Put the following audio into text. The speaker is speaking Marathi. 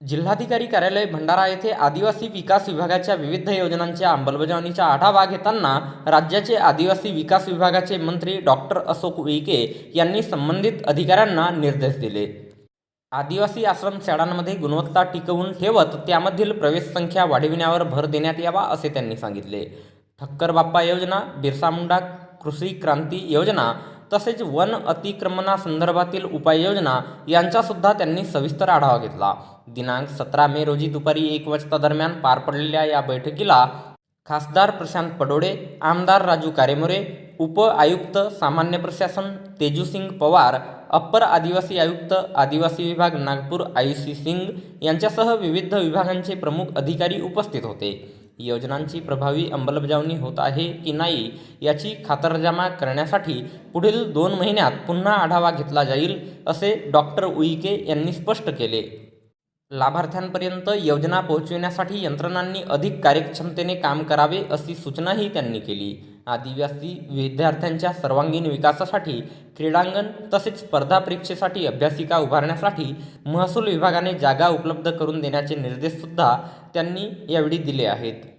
जिल्हाधिकारी कार्यालय भंडारा येथे आदिवासी विकास विभागाच्या विविध योजनांच्या अंमलबजावणीचा आढावा घेताना राज्याचे आदिवासी विकास विभागाचे मंत्री डॉक्टर अशोक उईके यांनी संबंधित अधिकाऱ्यांना निर्देश दिले. आदिवासी आश्रम शाळांमध्ये गुणवत्ता टिकवून ठेवत त्यामधील प्रवेश संख्या वाढविण्यावर भर देण्यात यावा असे त्यांनी सांगितले. ठक्कर बाप्पा योजना बिरसा मुंडा कृषी क्रांती योजना तसेच वन अतिक्रमणासंदर्भातील उपाययोजना यांचासुद्धा त्यांनी सविस्तर आढावा घेतला. दिनांक सतरा मे रोजी दुपारी एक वाजता दरम्यान पार पडलेल्या या बैठकीला खासदार प्रशांत पडोळे आमदार राजू कारेमोरे उप आयुक्त सामान्य प्रशासन तेजूसिंग पवार अप्पर आदिवासी आयुक्त आदिवासी विभाग नागपूर आयुषी सिंग यांच्यासह विविध विभागांचे प्रमुख अधिकारी उपस्थित होते. योजनांची प्रभावी अंमलबजावणी होत आहे की नाही याची खातरजमा करण्यासाठी पुढील दोन महिन्यात पुन्हा आढावा घेतला जाईल असे डॉक्टर उईके यांनी स्पष्ट केले. लाभार्थ्यांपर्यंत योजना पोहोचविण्यासाठी यंत्रणांनी अधिक कार्यक्षमतेने काम करावे अशी सूचनाही त्यांनी केली. आदिवासी विद्यार्थ्यांच्या सर्वांगीण विकासासाठी क्रीडांगण तसेच स्पर्धा परीक्षेसाठी अभ्यासिका उभारण्यासाठी महसूल विभागाने जागा उपलब्ध करून देण्याचे निर्देशसुद्धा त्यांनी यावेळी दिले आहेत.